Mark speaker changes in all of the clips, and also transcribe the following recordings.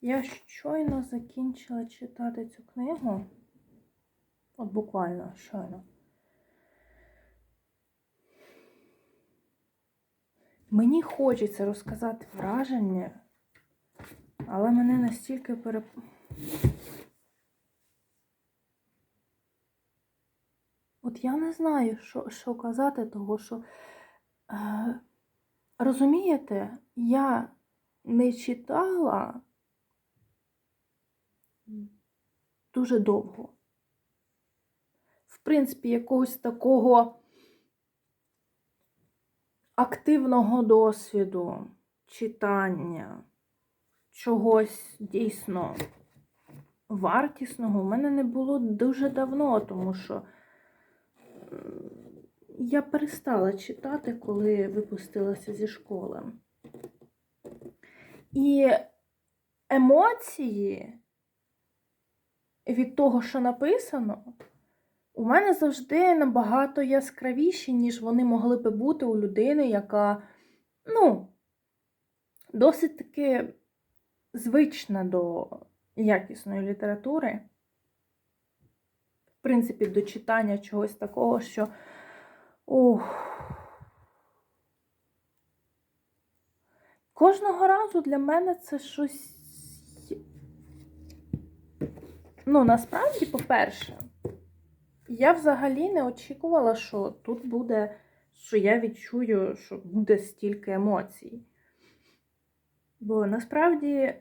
Speaker 1: Я щойно закінчила читати цю книгу. От буквально щойно. Мені хочеться розказати враження, але мене настільки переп... От я не знаю, що, що казати, того що. Е, розумієте, я не читала дуже довго. В принципі, якогось такого активного досвіду, читання, чогось дійсно вартісного у мене не було дуже давно, тому що я перестала читати, коли випустилася зі школи. І емоції від того, що написано, у мене завжди набагато яскравіші, ніж вони могли би бути у людини, яка, ну, досить таки звична до якісної літератури. В принципі, до читання чогось такого, що. Ух. Кожного разу для мене це щось. Ну, насправді, по-перше, я взагалі не очікувала, що тут буде, що я відчую, що буде стільки емоцій. Бо насправді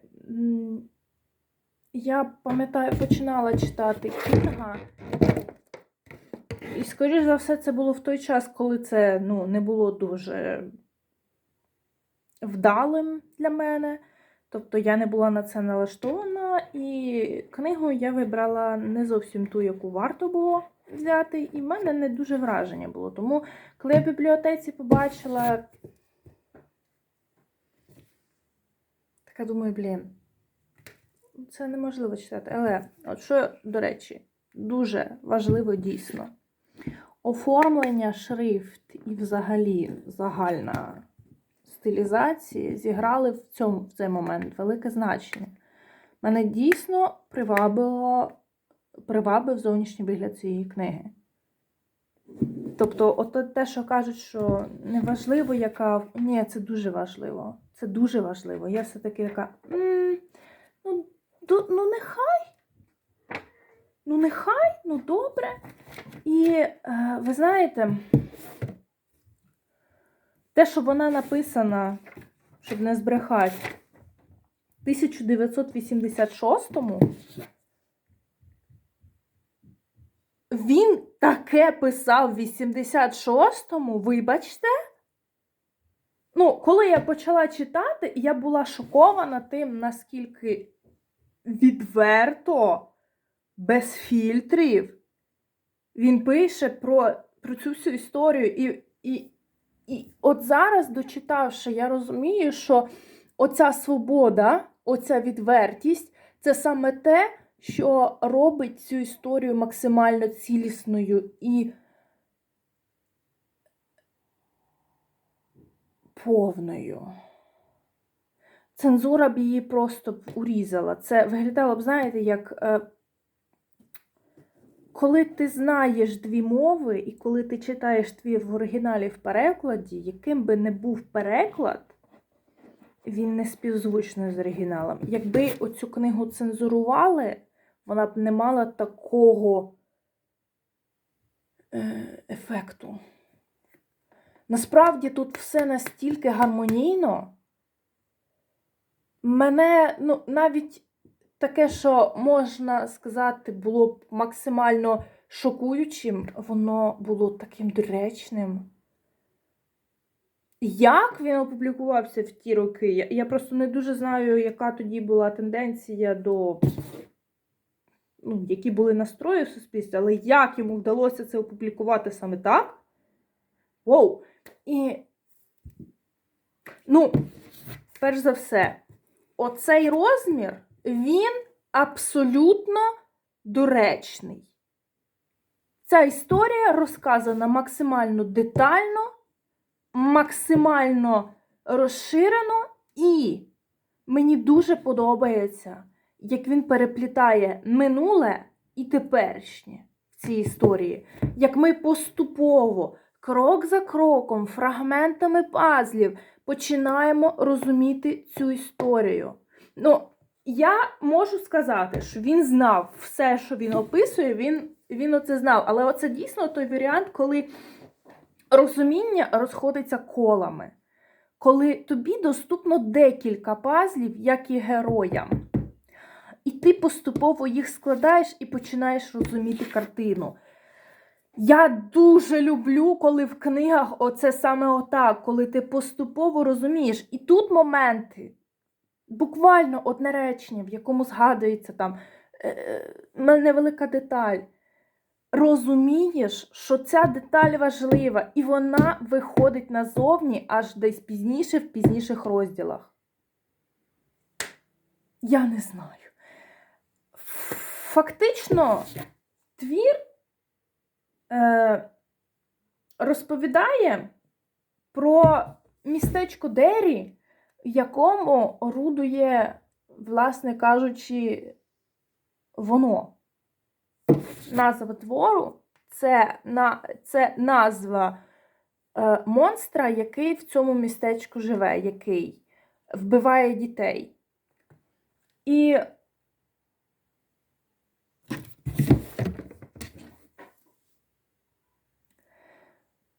Speaker 1: я пам'ятаю, починала читати Кінга. І, скоріш за все, це було в той час, коли це ну, не було дуже вдалим для мене. Тобто я не була на це налаштована, і книгу я вибрала не зовсім ту, яку варто було взяти, і в мене не дуже враження було. Тому, коли я в бібліотеці побачила, така думаю, блін, це неможливо читати. Але, от що, до речі, дуже важливо дійсно. Оформлення шрифт і взагалі загальна стилізації зіграли в цьому в цей момент велике значення. Мене дійсно привабило, привабив зовнішній вигляд цієї книги. Тобто, от те, що кажуть, що неважливо, яка. Ні, це дуже важливо. Це дуже важливо. Я все-таки. «М, Ну, ду- ну нехай. Ну, нехай, ну добре. І е, ви знаєте, те, що вона написана, щоб не збрехати, в 1986-му, він таке писав в 86-му, вибачте. Ну, коли я почала читати, я була шокована тим, наскільки відверто, без фільтрів, він пише про, про цю всю історію. І, і, і от зараз, дочитавши, я розумію, що оця свобода, оця відвертість це саме те, що робить цю історію максимально цілісною і повною. Цензура б її просто урізала. Це виглядало б, знаєте, як е, коли ти знаєш дві мови, і коли ти читаєш твір в оригіналі в перекладі, яким би не був переклад, він не співзвучний з оригіналом. Якби оцю книгу цензурували, вона б не мала такого е, ефекту. Насправді тут все настільки гармонійно. Мене, ну, навіть таке, що можна сказати, було б максимально шокуючим, воно було таким доречним. Як він опублікувався в ті роки? Я, просто не дуже знаю, яка тоді була тенденція до. Ну, які були настрої в суспільстві, але як йому вдалося це опублікувати саме так? Воу! І, ну, перш за все, оцей розмір, він абсолютно доречний. Ця історія розказана максимально детально, максимально розширено і Мені дуже подобається, як він переплітає минуле і теперішнє в цій історії. Як ми поступово, крок за кроком, фрагментами пазлів починаємо розуміти цю історію. Ну, я можу сказати, що він знав все, що він описує, він, він оце знав. Але оце дійсно той варіант, коли розуміння розходиться колами. Коли тобі доступно декілька пазлів, як і героям. І ти поступово їх складаєш і починаєш розуміти картину. Я дуже люблю, коли в книгах оце саме отак, коли ти поступово розумієш. І тут моменти, буквально одне речення, в якому згадується там е, е, невелика деталь. Розумієш, що ця деталь важлива, і вона виходить назовні аж десь пізніше, в пізніших розділах. Я не знаю. Фактично, твір е, розповідає про містечко Дері, якому орудує, власне кажучи, воно. Назва твору це, на, це назва е, монстра, який в цьому містечку живе, який вбиває дітей. І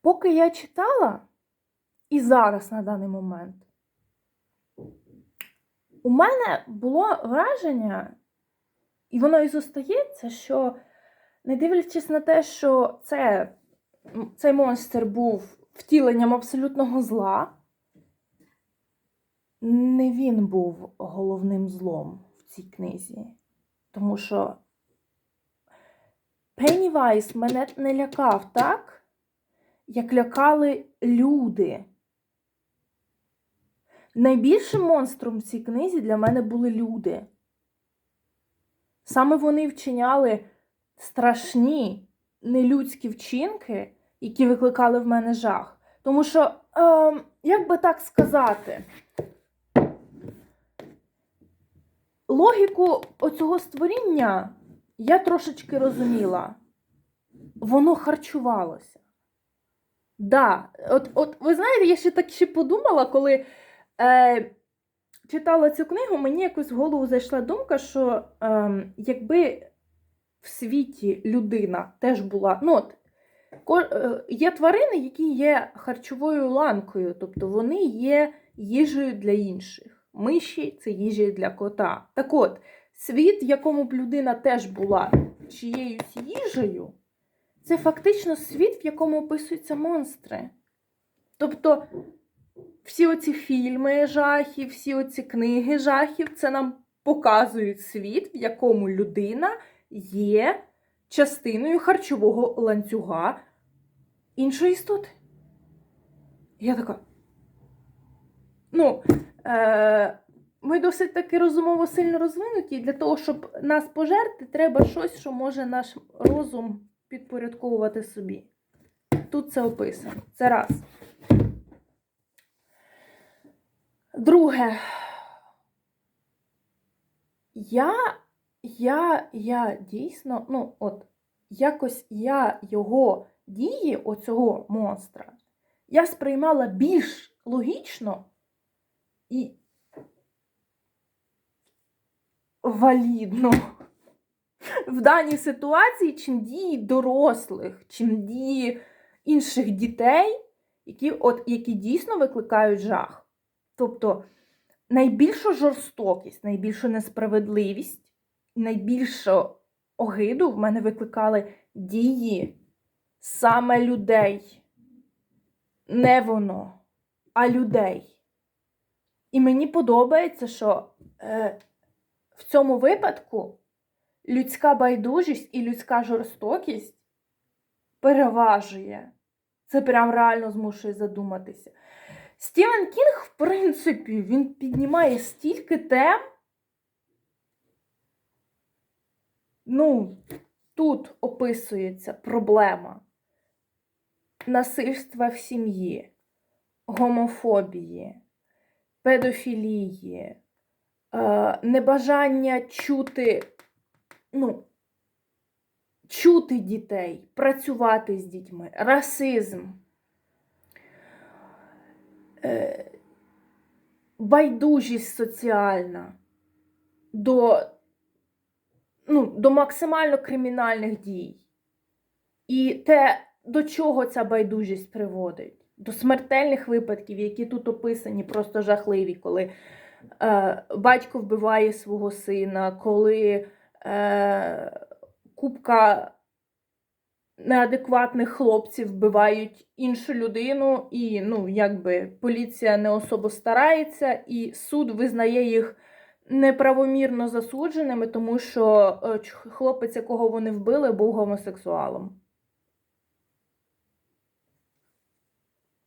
Speaker 1: поки я читала, і зараз на даний момент, у мене було враження, і воно і зостається, що не дивлячись на те, що це, цей монстр був втіленням абсолютного зла, не він був головним злом в цій книзі. Тому що Пеннівайс мене не лякав так, як лякали люди. Найбільшим монстром в цій книзі для мене були люди. Саме вони вчиняли страшні нелюдські вчинки, які викликали в мене жах. Тому що, е, як би так сказати, логіку оцього створіння я трошечки розуміла. Воно харчувалося. Да, от, от ви знаєте, я ще так ще подумала, коли е, читала цю книгу, мені якось в голову зайшла думка, що е, якби в світі людина теж була. ну от, е, Є тварини, які є харчовою ланкою, тобто вони є їжею для інших. Миші це їжа для кота. Так от, світ, в якому б людина теж була чиєюсь їжею, це фактично світ, в якому описуються монстри. Тобто всі оці фільми жахів, всі оці книги жахів, це нам показують світ, в якому людина є частиною харчового ланцюга іншої істоти. Я така. Ну, е, ми досить таки розумово сильно розвинуті, для того, щоб нас пожерти, треба щось, що може наш розум підпорядковувати собі. Тут це описано. Це раз. Друге. Я я я дійсно, ну, от, якось я його дії, оцього монстра, я сприймала більш логічно і валідно в даній ситуації, чим дії дорослих, чим дії інших дітей, які, от, які дійсно викликають жах. Тобто найбільшу жорстокість, найбільшу несправедливість найбільшу огиду в мене викликали дії саме людей. Не воно, а людей. І мені подобається, що е, в цьому випадку людська байдужість і людська жорстокість переважує. Це прям реально змушує задуматися. Стівен Кінг, в принципі, він піднімає стільки тем. Ну, тут описується проблема насильства в сім'ї, гомофобії, педофілії, е, небажання чути, ну, чути дітей, працювати з дітьми, расизм, байдужість соціальна до, ну, до максимально кримінальних дій. І те, до чого ця байдужість приводить? До смертельних випадків, які тут описані, просто жахливі, коли е, батько вбиває свого сина, коли е, купка неадекватних хлопців вбивають іншу людину, і ну, якби поліція не особо старається, і суд визнає їх неправомірно засудженими, тому що е, хлопець, якого вони вбили, був гомосексуалом.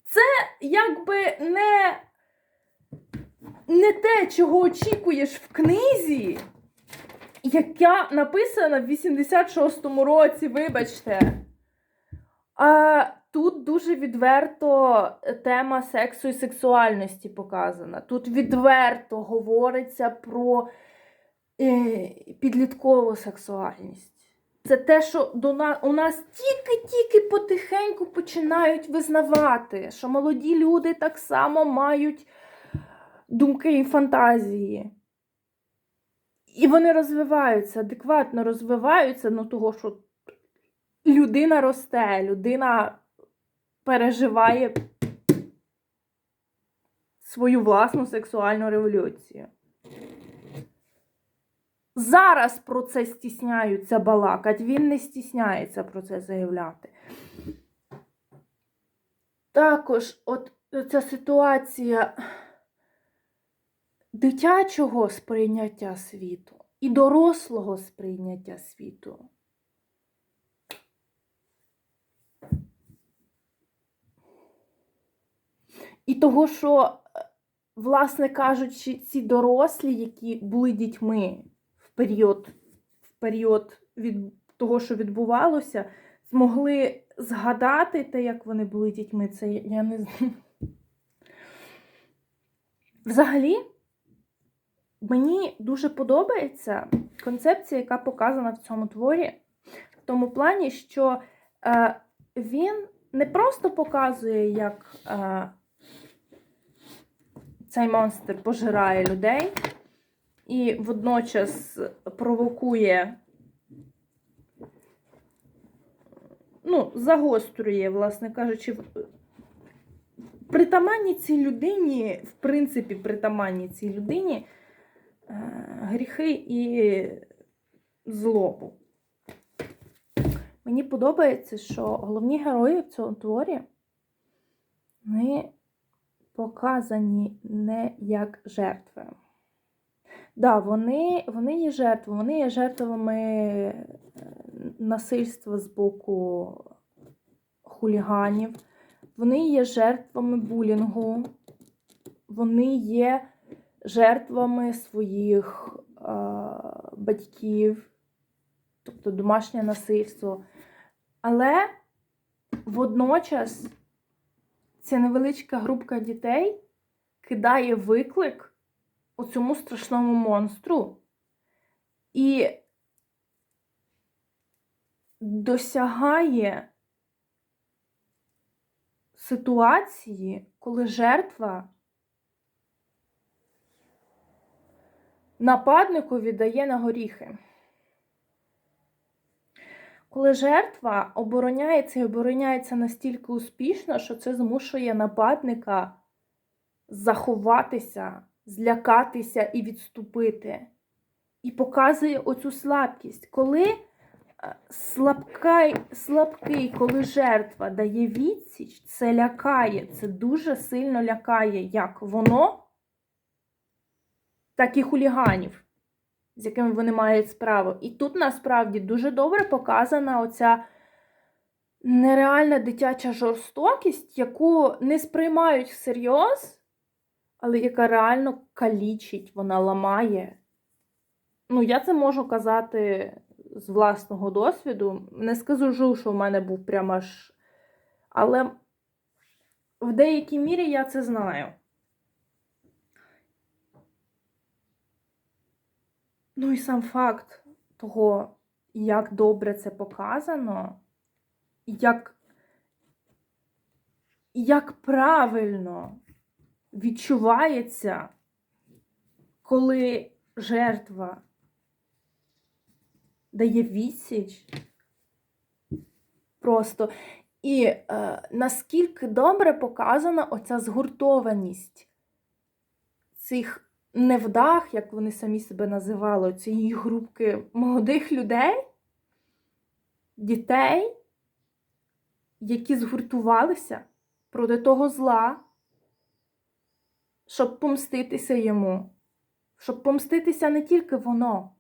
Speaker 1: Це якби не, не те, чого очікуєш в книзі, яка написана в 86-му році, вибачте. А тут дуже відверто тема сексу і сексуальності показана. Тут відверто говориться про е, підліткову сексуальність. Це те, що до на... у нас тільки-тільки потихеньку починають визнавати, що молоді люди так само мають думки і фантазії. І вони розвиваються, адекватно розвиваються, ну того, що людина росте, людина переживає свою власну сексуальну революцію. Зараз про це стісняються балакать, він не стісняється про це заявляти. Також, от ця ситуація дитячого сприйняття світу і дорослого сприйняття світу. І того, що, е, власне кажучи, ці дорослі, які були дітьми в період, в період від того, що відбувалося, змогли згадати те, як вони були дітьми. Це я- я не знаю. Взагалі, мені дуже подобається концепція, яка показана в цьому творі, в тому плані, що е, він не просто показує, як е, цей монстр пожирає людей і водночас провокує, ну, загострює, власне кажучи, притаманні цій людині, в принципі, притаманні цій людині гріхи і злобу. Мені подобається, що головні герої в цьому творі вони показані не як жертви. Да, вони, вони є жертвами, вони є жертвами е, насильства з боку хуліганів, вони є жертвами булінгу, вони є жертвами своїх е, батьків, тобто домашнє насильство. Але водночас ця невеличка групка дітей кидає виклик оцьому страшному монстру і досягає ситуації, коли жертва нападнику віддає на горіхи. Коли жертва обороняється і обороняється настільки успішно, що це змушує нападника заховатися, злякатися і відступити. І показує оцю слабкість. Коли е, слабкий, слабкий, коли жертва дає відсіч, це лякає, це дуже сильно лякає як воно, так і хуліганів з якими вони мають справу. І тут насправді дуже добре показана оця нереальна дитяча жорстокість, яку не сприймають всерйоз, але яка реально калічить, вона ламає. Ну, я це можу казати з власного досвіду. Не скажу, що в мене був прямо аж. Але в деякій мірі я це знаю. Ну і сам факт того, як добре це показано, як, як правильно відчувається, коли жертва дає відсіч. Просто. І е, наскільки добре показана оця згуртованість цих невдах, як вони самі себе називали, цієї групки молодих людей, дітей, які згуртувалися проти того зла, щоб помститися йому, щоб помститися не тільки воно.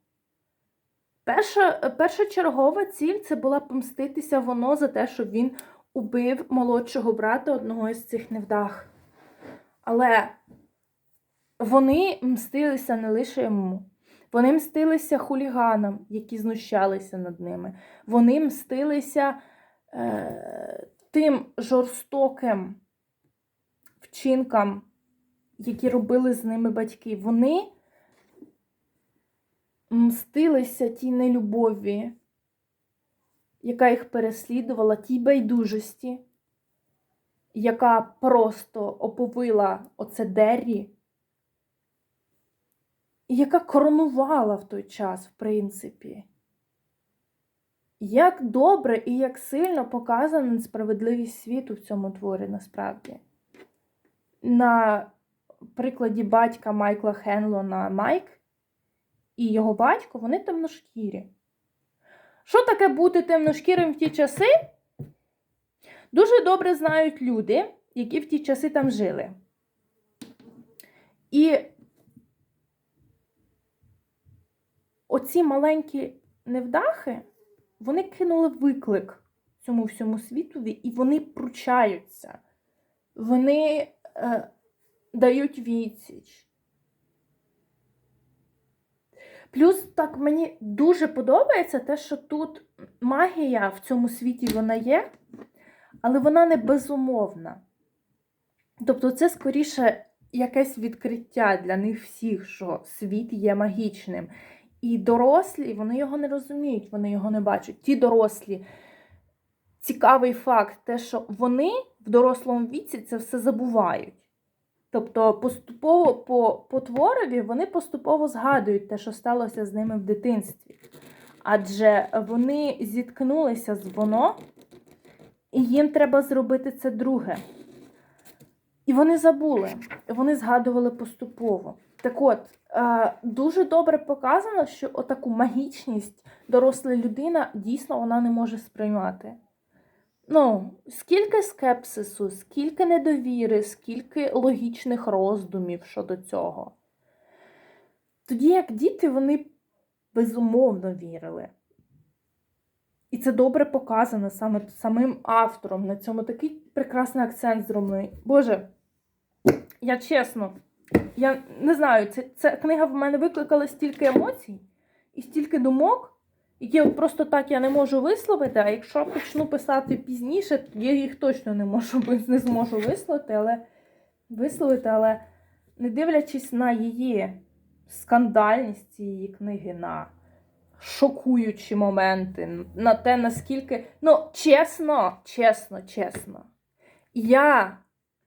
Speaker 1: Перша, першочергова ціль це була помститися воно за те, що він убив молодшого брата одного із цих невдах. Але вони мстилися не лише йому. Вони мстилися хуліганам, які знущалися над ними. Вони мстилися е, тим жорстоким вчинкам, які робили з ними батьки. Вони мстилися тій нелюбові, яка їх переслідувала, тій байдужості, яка просто оповила оце Деррі, і яка коронувала в той час, в принципі. Як добре і як сильно показана несправедливість світу в цьому творі насправді. На прикладі батька Майкла Хенлона Майк і його батько, вони темношкірі. Що таке бути темношкірим в ті часи? Дуже добре знають люди, які в ті часи там жили. І оці маленькі невдахи, вони кинули виклик цьому всьому світові, і вони пручаються. Вони е, дають відсіч. Плюс так мені дуже подобається те, що тут магія в цьому світі вона є, але вона не безумовна. Тобто, це скоріше якесь відкриття для них всіх, що світ є магічним. І дорослі, вони його не розуміють, вони його не бачать. Ті дорослі, цікавий факт, те, що вони в дорослому віці це все забувають. Тобто, поступово по, по творові вони поступово згадують те, що сталося з ними в дитинстві. Адже вони зіткнулися з воно, і їм треба зробити це друге. І вони забули, вони згадували поступово. Так от, е, дуже добре показано, що отаку магічність доросла людина дійсно вона не може сприймати. Ну, скільки скепсису, скільки недовіри, скільки логічних роздумів щодо цього. Тоді як діти, вони безумовно вірили. І це добре показано саме самим автором. На цьому такий прекрасний акцент зроблений. Боже, я чесно, я не знаю, ця книга в мене викликала стільки емоцій і стільки думок які просто так я не можу висловити, а якщо почну писати пізніше, то я їх точно не можу не зможу висловити, але висловити, але не дивлячись на її скандальність цієї книги, на шокуючі моменти, на те, наскільки. Ну, чесно, чесно, чесно. Я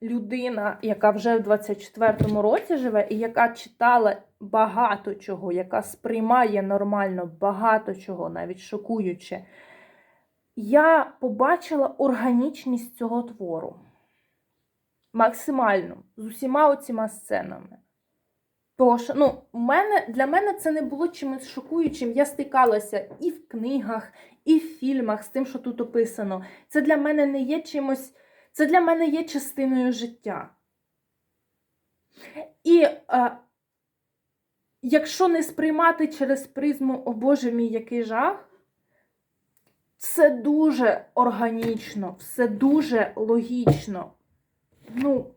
Speaker 1: людина, яка вже в 24-му році живе, і яка читала багато чого, яка сприймає нормально багато чого, навіть шокуюче, я побачила органічність цього твору. Максимально, з усіма оціма сценами. Тож, ну, мене, для мене це не було чимось шокуючим. Я стикалася і в книгах, і в фільмах з тим, що тут описано. Це для мене не є чимось це для мене є частиною життя. І а, е, якщо не сприймати через призму, о Боже мій який жах, це дуже органічно, все дуже логічно. Ну,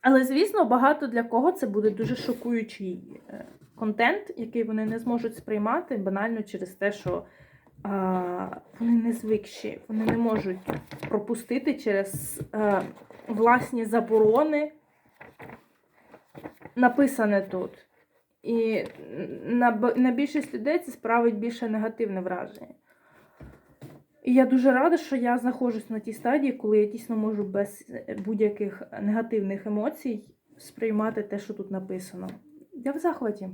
Speaker 1: Але, звісно, багато для кого це буде дуже шокуючий е, контент, який вони не зможуть сприймати банально через те, що а, вони не звикші, вони не можуть пропустити через а, власні заборони написане тут. І на, на більшість людей це справить більше негативне враження. І я дуже рада, що я знаходжусь на тій стадії, коли я дійсно можу без е, будь-яких негативних емоцій сприймати те, що тут написано. Я в захваті.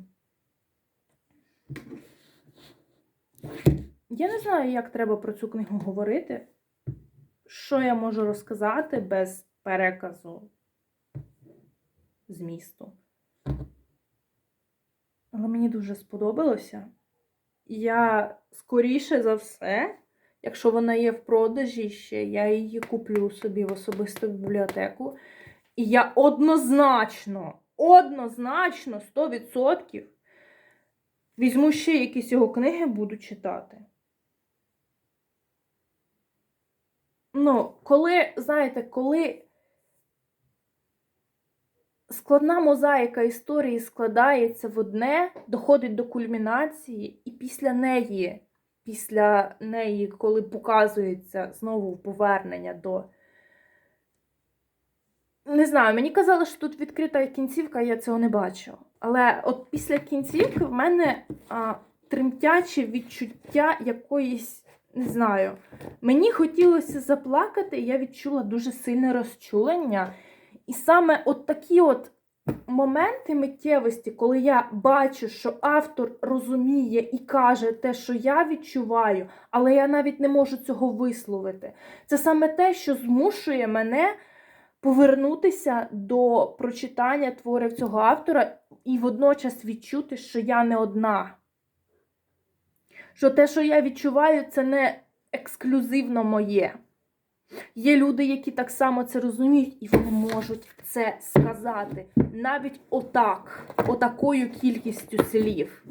Speaker 1: Я не знаю, як треба про цю книгу говорити. Що я можу розказати без переказу змісту. Але мені дуже сподобалося. Я скоріше за все, якщо вона є в продажі ще, я її куплю собі в особисту бібліотеку. І я однозначно, однозначно, 100% візьму ще якісь його книги, буду читати. Ну, коли, знаєте, коли складна мозаїка історії складається в одне, доходить до кульмінації, і після неї, після неї, коли показується знову повернення до. Не знаю, мені казали, що тут відкрита кінцівка, я цього не бачу. Але от після кінцівки в мене а, тремтяче відчуття якоїсь, не знаю, мені хотілося заплакати, і я відчула дуже сильне розчулення. І саме от такі от моменти миттєвості, коли я бачу, що автор розуміє і каже те, що я відчуваю, але я навіть не можу цього висловити. Це саме те, що змушує мене повернутися до прочитання творів цього автора і водночас відчути, що я не одна. Що те, що я відчуваю, це не ексклюзивно моє. Є люди, які так само це розуміють, і вони можуть це сказати. Навіть отак, отакою кількістю слів.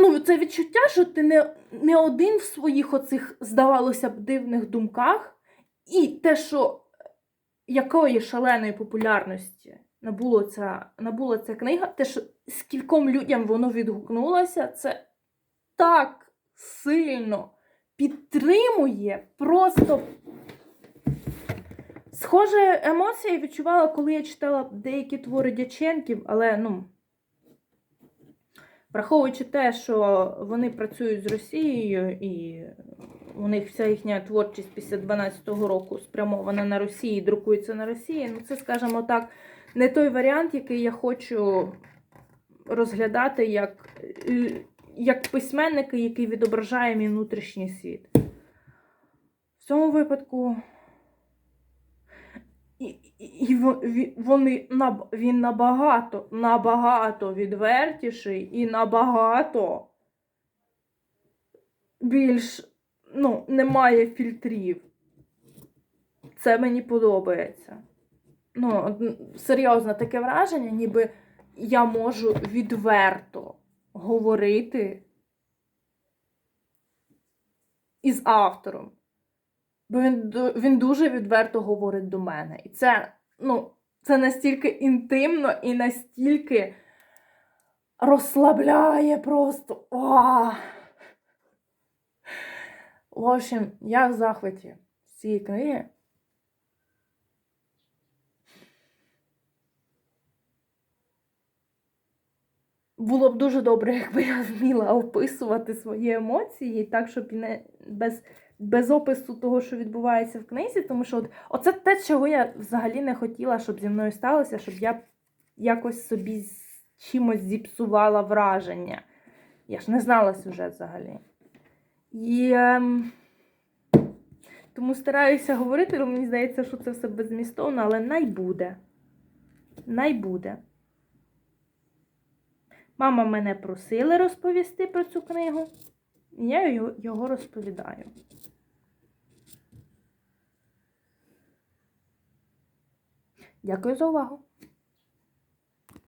Speaker 1: Ну, це відчуття, що ти не, не один в своїх оцих, здавалося б, дивних думках, і те, що якої шаленої популярності набула ця, набула ця книга, те, що скільком людям воно відгукнулося, це так сильно підтримує просто. Схоже, емоції відчувала, коли я читала деякі твори Дяченків, але ну. Враховуючи те, що вони працюють з Росією, і у них вся їхня творчість після 12-го року спрямована на Росію, друкується на Росії, ну це, скажімо так, не той варіант, який я хочу розглядати як, е, як письменника, який відображає мій внутрішній світ. В цьому випадку. І, вони він набагато, набагато відвертіший і набагато більш ну, немає фільтрів. Це мені подобається. Ну, серйозно таке враження, ніби я можу відверто говорити із автором. Бо він, він дуже відверто говорить до мене. І це, ну, це настільки інтимно і настільки розслабляє просто. О! В общем, я в захваті цієї книги. Було б дуже добре, якби я вміла описувати свої емоції так, щоб не без без опису того, що відбувається в книзі, тому що от, оце те, чого я взагалі не хотіла, щоб зі мною сталося, щоб я якось собі чимось зіпсувала враження. Я ж не знала сюжет взагалі. І ем, тому стараюся говорити, але мені здається, що це все беззмістовно, але най буде. Най буде. Мама мене просила розповісти про цю книгу. і Я його розповідаю. Дякую за увагу!